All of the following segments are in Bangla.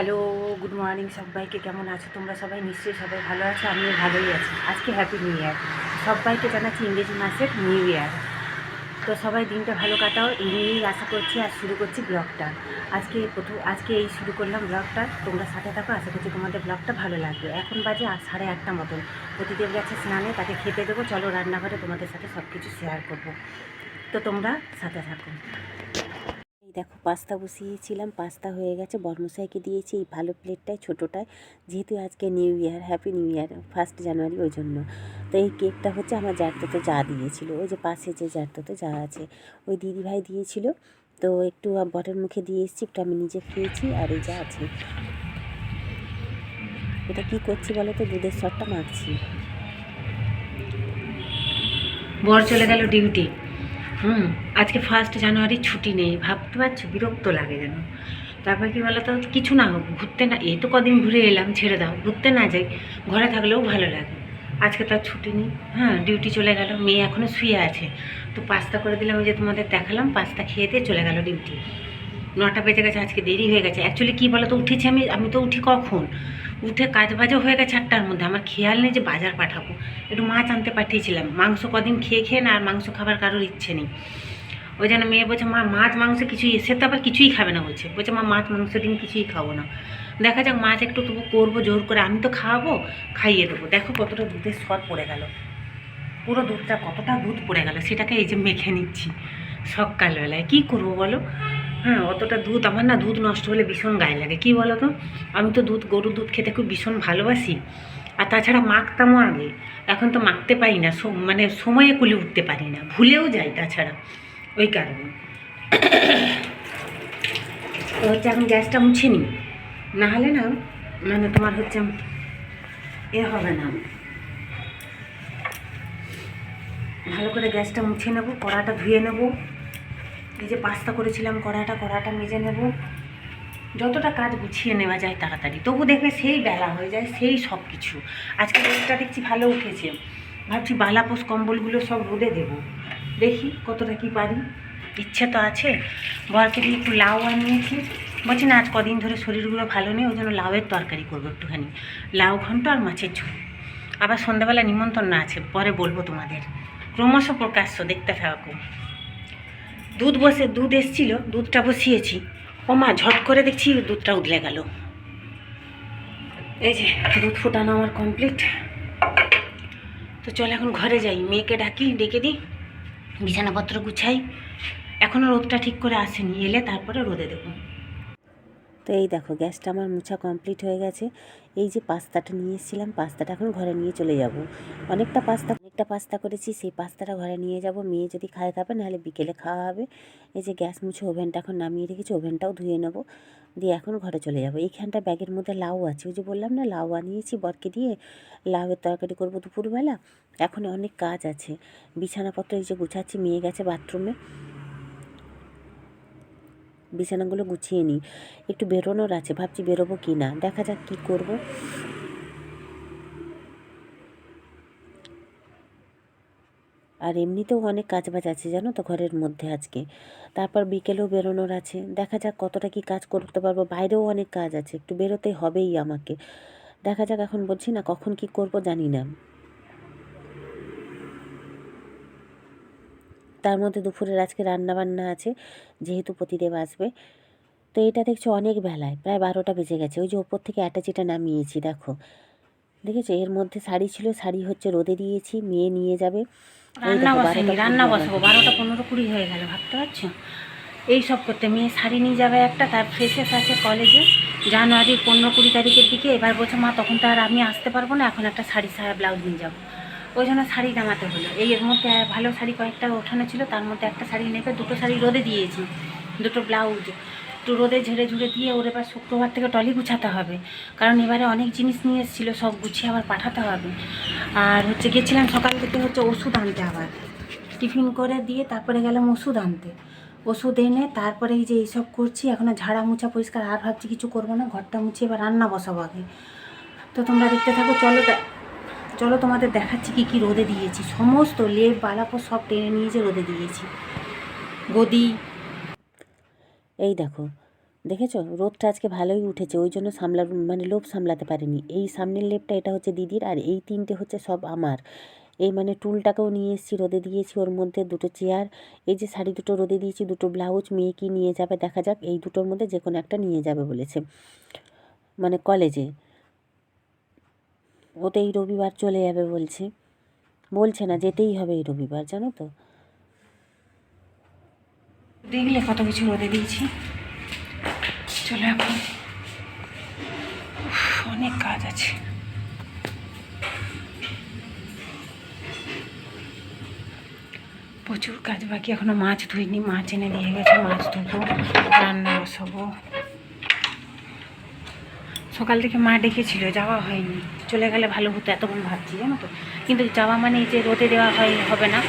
হ্যালো গুড মর্নিং সবাইকে, কেমন আছো? তোমরা সবাই নিশ্চয়ই সবাই ভালো আছো, আমিও ভালোই আছি। আজকে হ্যাপি নিউ ইয়ার সবাইকে জানাচ্ছি ইংরেজি মাসের নিউ ইয়ার তো সবাই দিনটা ভালো কাটাও, এই নিয়েই আশা করছি আর শুরু করছি ব্লগটা আজকে প্রথম, আজকে এই শুরু করলাম ব্লগটা তোমরা সাথে থাকো, আশা করছি তোমাদের ব্লগটা ভালো লাগবে। এখন বাজে আট সাড়ে আটটা মতন। প্রতিদেব গেছে স্নানে, তাকে খেতে দেবো। চলো রান্নাঘরে তোমাদের সাথে সব কিছু শেয়ার করব। তো তোমরা সাথে থাকো। এই দেখো, পাস্তা বসিয়েছিলাম, পাস্তা হয়ে গেছে। বর্মশাইকে দিয়েছি এই ভালো প্লেটটায় ছোটোটায় যেহেতু আজকে new year, happy new year, first January, ওই জন্য। তো এই কেকটা হচ্ছে আমার জারতোতে যা দিয়েছিল। ওই যে পাশে যে জারতোতে যা আছে, ওই দিদিভাই দিয়েছিল। তো একটু বটের মুখে দিয়ে এসেছি, একটু আমি নিজে খেয়েছি, আর এই যা আছে। এটা কি করছি বলো তো? দুধের সরটা মাখছি। বর চলে গেল ডিউটি। হুম। আজকে ফার্স্ট জানুয়ারি ছুটি নেই, ভাবতে পারছ? বিরক্ত লাগে যেন। তারপর কি বলো তো কিছু না হোক, ঘুরতে না এই তো কদিন ঘুরে এলাম, ছেড়ে দাও। ঘুরতে না যাই, ঘরে থাকলেও ভালো লাগে। আজকে তার ছুটি নেই। হ্যাঁ ডিউটি চলে গেল, মেয়ে এখনও শুয়ে আছে। তো পাস্তা করে দিলাম, ওই যে তোমাদের দেখালাম পাস্তা খেয়ে দিয়ে চলে গেল ডিউটি নটা বেজে গেছে, আজকে দেরি হয়ে গেছে। অ্যাকচুয়ালি কী বলো তো উঠেছি আমি আমি তো উঠি কখন? উঠে কাজ বাজও হয়ে গেছে আটটার মধ্যে। আমার খেয়াল নেই যে বাজার পাঠাবো। একটু মাছ আনতে পাঠিয়েছিলাম। মাংস কদিন খেয়ে খেয়ে না আর মাংস খাবার কারোর ইচ্ছে নেই। ওই জন্য মেয়ে বলছে, মা, মাছ, মাংস কিছুই সে তো আবার কিছুই খাবে না বলছে। বলছে, মা, মাছ, মাংস দিন কিছুই খাব না। দেখা যাক মাছ একটু তবু করব জোর করে। আমি তো খাওয়াবো খাইয়ে দেবো। দেখো কতটা দুধের স্বর পড়ে গেল। পুরো দুধটা কতটা দুধ পড়ে গেল, সেটাকে এই যে মেখে নিচ্ছি সকালবেলায়। কী করব বলো? হ্যাঁ অতটা দুধ আমার না দুধ নষ্ট হলে ভীষণ গায়ে লাগে। কী বলো তো আমি তো দুধ, গরুর দুধ খেতে খুব ভীষণ ভালোবাসি। আর তাছাড়া মাখতামও আগে। এখন তো মাখতে পারি না মানে সময়ে কুলে উঠতে পারি না। ভুলেও যাই তাছাড়া। ওই কারণে। তো হচ্ছে এখন গ্যাসটা মুছে নিই। না হলে না মানে তোমার হচ্ছে এ হবে না। ভালো করে গ্যাসটা মুছে নেব, কড়াটা ধুয়ে নেব। এই যে পাস্তা করেছিলাম, কড়াটা কড়াটা মেজে নেব। যতটা কাজ গুছিয়ে নেওয়া যায় তাড়াতাড়ি। তবু দেখবে সেই বেলা হয়ে যায়, সেই সব কিছু। আজকে রোদটা দেখছি ভালো উঠেছে। ভাবছি বালাপোষ কম্বলগুলো সব রোদে দেবো। দেখি কতটা কি পারি। ইচ্ছে তো আছে। বরকে দিয়ে একটু লাউ আনিয়েছি। বলছি, না, আজ কদিন ধরে শরীরগুলো ভালো নেই, ওই জন্য লাউয়ের তরকারি করব একটুখানি। লাউ ঘন্ট আর মাছের ঝোল। আবার সন্ধ্যাবেলা নিমন্ত্রণ আছে, পরে বলব তোমাদের। ক্রমশ প্রকাশ্য, দেখতে থাকো। দুধ বসে, দুধ এসছিল, দুধটা বসিয়েছি। ও মা ঝট করে দেখছি দুধটা উদলে গেল। এই যে, দুধ ফুটানো আমার কমপ্লিট তো চল এখন ঘরে যাই। মেয়েকে ডাকি, ডেকে দিই। বিছানাপত্র গুছাই। এখনও রোদটা ঠিক করে আসেনি। এলে তারপরে রোদে দেবো। তো এই দেখো, গ্যাসটা আমার মুছা কমপ্লিট হয়ে গেছে। এই যে পাস্তাটা নিয়ে এসেছিলাম, পাস্তাটা এখন ঘরে নিয়ে চলে যাব। অনেকটা পাস্তা অনেকটা পাস্তা করেছি, সেই পাস্তাটা ঘরে নিয়ে যাব। মেয়ে যদি খায় খাবে, নাহলে বিকেলে খাওয়া হবে। এই যে গ্যাস মুছে ওভেনটা এখন নামিয়ে রেখেছি, ওভেনটাও ধুয়ে নেব। দিয়ে এখন ঘরে চলে যাব। এইখানটা ব্যাগের মধ্যে লাউ আছে। ওই যে বললাম না, লাউ আনিয়েছি বরকে দিয়ে। লাউয়ের তরকারি করব দুপুরবেলা। এখন অনেক কাজ আছে। বিছানাপত্র এই যে গুছাচ্ছি, মেয়ে গেছে বাথরুমে। বিছানাগুলো গুছিয়ে নিই। একটু বেরোনোর আছে, ভাবছি বেরোবো কি না দেখা যাক কী করব। আর এমনিতেও অনেক কাজ বাজ আছে, জানো তো, ঘরের মধ্যে আজকে। তারপর বিকেলেও বেরোনোর আছে। দেখা যাক কতটা কি কাজ করতে পারব। বাইরেও অনেক কাজ আছে, একটু বেরোতে হবেই আমাকে। দেখা যাক এখন বলছি না, কখন কি করব জানি না। তার মধ্যে দুপুরের আজকে রান্না বান্না আছে, যেহেতু প্রতিদেব আসবে। তো এটা দেখছ অনেক বেলায়, প্রায় বারোটা বেজে গেছে। ওই যে ওপর থেকে অ্যাটাচিটা নামিয়েছি, দেখো। দেখেছ? এর মধ্যে শাড়ি ছিল শাড়ি হচ্ছে রোদে দিয়েছি মেয়ে নিয়ে যাবে। রান্না বসাইনি রান্না বসাবো বারোটা পনেরো কুড়ি হয়ে গেল ভাবতে পারছ? এই সব করতে মেয়ে শাড়ি নিয়ে যাবে একটা তার ফ্রেশেস আছে কলেজে জানুয়ারির পনেরো কুড়ি তারিখের দিকে এবার বলছে মা তখন তো আর আমি আসতে পারব না এখন একটা শাড়ি সারা ব্লাউজ নিয়ে যাব। ওই জন্য শাড়ি জামাতে হলো। এই এর মধ্যে ভালো শাড়ি কয়েকটা ওঠানো ছিল তার মধ্যে একটা শাড়ি নেবে দুটো শাড়ি রোদে দিয়েছি দুটো ব্লাউজ একটু রোদে ঝেড়ে ঝুড়ে দিয়ে ওর এবার শুক্রবার থেকে টলি গুছাতে হবে। কারণ এবারে অনেক জিনিস নিয়ে এসেছিল, সব গুছিয়ে আবার পাঠাতে হবে। আর হচ্ছে গেছিলাম সকাল থেকে হচ্ছে ওষুধ আনতে আবার। টিফিন করে দিয়ে তারপরে গেলাম ওষুধ আনতে। ওষুধ এনে তারপরে এই যে এইসব করছি এখনও ঝাড়া মুছা পরিষ্কার, আর ভাবছি কিছু করব না, ঘরটা মুছে এবার রান্না বসাবো আগে। তো তোমরা দেখতে থাকো, চলো চলো তোমাদের দেখাচ্ছি কী কী রোদে দিয়েছি। সমস্ত লেপ বালাপো সব টেনে নিয়ে যে রোদে দিয়েছি। গদি এই দেখো, দেখেছ? রোদটা আজকে ভালোই উঠেছে, ওই জন্য সামলা মানে লোভ সামলাতে পারিনি। এই সামনের লেপটা এটা হচ্ছে দিদির, আর এই তিনটে হচ্ছে সব আমার। এই মানে টুলটাকেও নিয়ে এসেছি, রোদে দিয়েছি ওর মধ্যে দুটো চেয়ার। এই যে শাড়ি দুটো রোদে দিয়েছি, দুটো ব্লাউজ মেয়ে কি নিয়ে যাবে, দেখা যাক, এই দুটোর মধ্যে যে কোনো একটা নিয়ে যাবে বলেছে। মানে কলেজে। ও তো এই রবিবার চলে যাবে বলছে। বলছে না, যেতেই হবে এই রবিবার, জানো তো? দেখলে কত কিছু রোদে দিয়েছি। চলো এখন। অনেক কাজ আছে। প্রচুর কাজ বাকি, এখনও মাছ ধুইনি, মাছ এনে দিয়ে গেছে, মাছ ধুবো, রান্না বসাবো। সকাল থেকে মা ডেকেছিল, যাওয়া হয়নি। চলে গেলে ভালো হতো এতক্ষণ ভাবছি, জানো তো? কিন্তু যাওয়া মানে যে রোদে দেওয়া হয়, হবে না।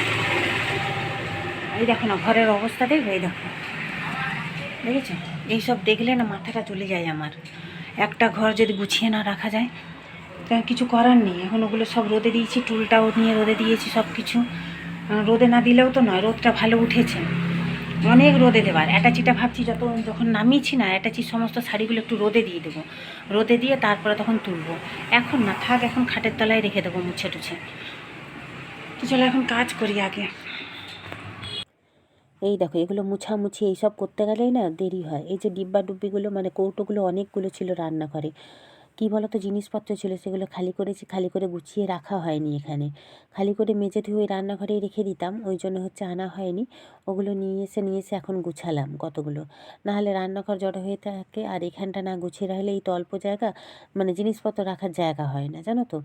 এই দেখো না, ঘরের অবস্থা এই দেখো। দেখেছ? এইসব দেখলে না মাথাটা চলে যায় আমার। একটা ঘর যদি গুছিয়ে না রাখা যায়, তা কিছু করার নেই। এখন ওগুলো সব রোদে দিয়েছি, টুলটাও নিয়ে রোদে দিয়েছি সব কিছু রোদে না দিলেও তো নয়, রোদটা ভালো উঠেছে। অনেক রোদে দেবার। অ্যাটাচিটা ভাবছি যত যখন নামিয়েছি না অ্যাটাচি সমস্ত শাড়িগুলো একটু রোদে দিয়ে দেবো। রোদে দিয়ে তারপরে তখন তুলবো। এখন না, থাক, এখন খাটের তলায় রেখে দেবো মুছে টুছে। তো চলো, এখন কাজ করি আগে। এই দেখো, এগুলো মুছামুছি এইসব করতে গেলেই না দেরি হয়। এই যে ডিব্বা ডুব্বিগুলো মানে কৌটোগুলো, অনেকগুলো ছিল রান্নাঘরে। কী বলো তো জিনিসপত্র ছিল, সেগুলো খালি করেছি, খালি করে গুছিয়ে রাখা হয়নি এখানে। খালি করে মেজে ধুয়ে ওই রান্নাঘরেই রেখে দিতাম, ওই জন্য হচ্ছে আনা হয়নি। ওগুলো নিয়ে এসে নিয়ে এসে এখন গুছালাম কতগুলো। নাহলে রান্নাঘর জড়ো হয়ে থাকে, আর এখানটা না গুছিয়ে রাখলে এই তো অল্প জায়গা মানে জিনিসপত্র রাখার জায়গা হয় না, জানো তো?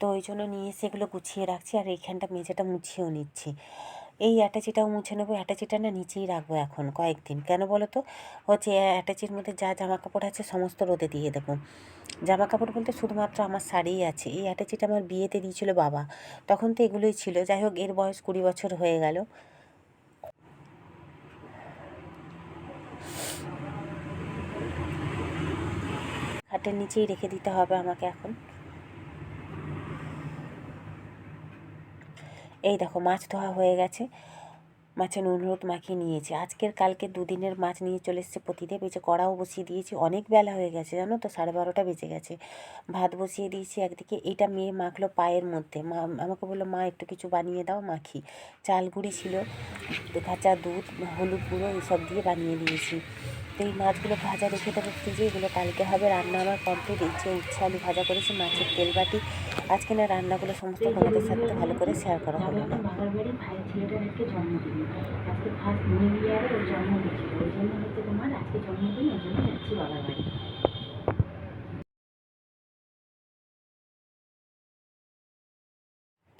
তো ওই জন্য নিয়ে এসে এগুলো গুছিয়ে রাখছি, আর এইখানটা মেঝেটা মুছিয়েও নিচ্ছি। এই অ্যাটাচিটাও মুছে নেব অ্যাটাচিটা না নিচেই রাখব এখন কয়েকদিন। কেন বলো তো? হচ্ছে অ্যাটাচির মধ্যে যা জামা কাপড় আছে সমস্ত রোদে দিয়ে দেবো। জামা কাপড় বলতে শুধুমাত্র আমার শাড়িই আছে। এই অ্যাটাচিটা আমার বিয়েতে দিয়েছিল বাবা। তখন তো এগুলোই ছিল। যাই হোক, এর বয়স কুড়ি বছর হয়ে গেল। খাটের নিচেই রেখে দিতে হবে আমাকে এখন। এই দেখো, মাছ ধোয়া হয়ে গেছে। মাছে নুন, হলুদ মাখিয়ে নিয়েছি। আজকের কালকে দুদিনের মাছ নিয়ে চলে এসেছে প্রতিদেব এই যে কড়াও বসিয়ে দিয়েছি, অনেক বেলা হয়ে গেছে, জানো তো, সাড়ে বারোটা বেজে গেছে। ভাত বসিয়ে দিয়েছি একদিকে, এটা মেয়ে মাখলো পায়ের মধ্যে। মা, আমাকে বলল, মা, একটু কিছু বানিয়ে দাও, মাখি। চাল গুঁড়ি ছিল কাঁচা দুধ, হলুদ গুঁড়ো এইসব দিয়ে বানিয়ে দিয়েছি। তো এই মাছগুলো ভাজা রেখে দেবো ফ্রিজে এগুলো কালকে হবে। রান্না আমার কমপ্লিট যে উচ্ছে আলু ভাজা করেছি মাছের তেল বাটি আজকে না রান্নাগুলো সমস্ত তোমাদের সাথে ভালো করে শেয়ার করা হবে না। ওই জন্য হচ্ছে তোমার আজকে জন্মদিন ওই জন্য যাচ্ছি বাবার বাড়ি।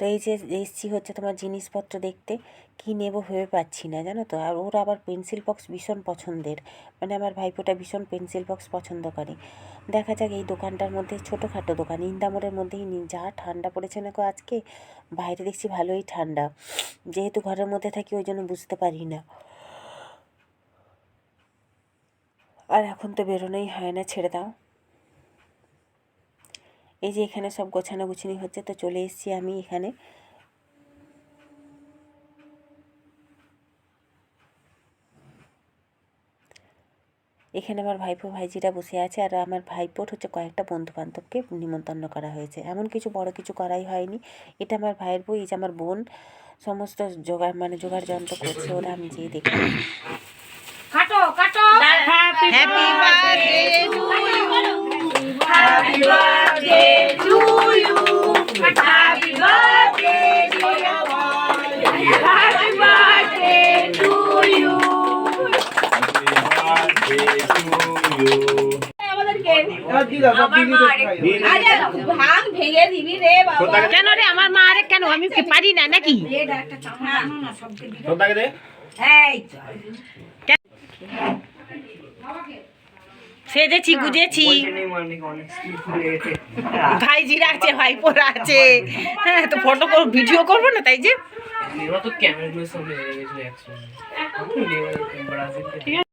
তো এই যে এসছি হচ্ছে তোমার জিনিসপত্র দেখতে, কী নেব ভেবে পাচ্ছি না, জানো তো? আর ওর আবার পেন্সিল বক্স ভীষণ পছন্দের। মানে আমার ভাইপোটা ভীষণ পেন্সিল বক্স পছন্দ করে। দেখা যাক এই দোকানটার মধ্যে, ছোটোখাটো দোকান, ইন্দামোড়ের মধ্যেই যা ঠান্ডা পড়েছে না আজকে, বাইরে দেখছি ভালোই ঠান্ডা। যেহেতু ঘরের মধ্যে থাকি, ওই জন্য বুঝতে পারি না। আর এখন তো বেরোনোই হয় না, ছেড়ে দাও। এই যে এখানে সব গোছানো গুছিনি হচ্ছে তো চলে এসেছি আমি এখানে। এখানে আমার ভাইপো ভাইজিরা বসে আছে আর আমার ভাইপোর হচ্ছে কয়েকটা বন্ধু বান্ধবকে নিমন্ত্রণ করা হয়েছে। এমন কিছু বড় কিছু করাই হয়নি। এটা আমার ভাইয়ের বই এই যে আমার বোন সমস্ত জোগাড় মানে জোগাড় যন্ত্র করছে ওরা আমি যেয়ে দেখি। কাটো কাটো! Happy birthday to you happy birthday to you happy birthday dear happy birthday to you ভাগ ভেঙে দিবি রে বাবা কেন রে আমার মা আরে কেন আমি পারি না নাকি সেজেছি গুজেছি ভাইজিরা আছে ভাইপোরা আছে হ্যাঁ তো ফটো ভিডিও করব না তাই যে? ঠিক তো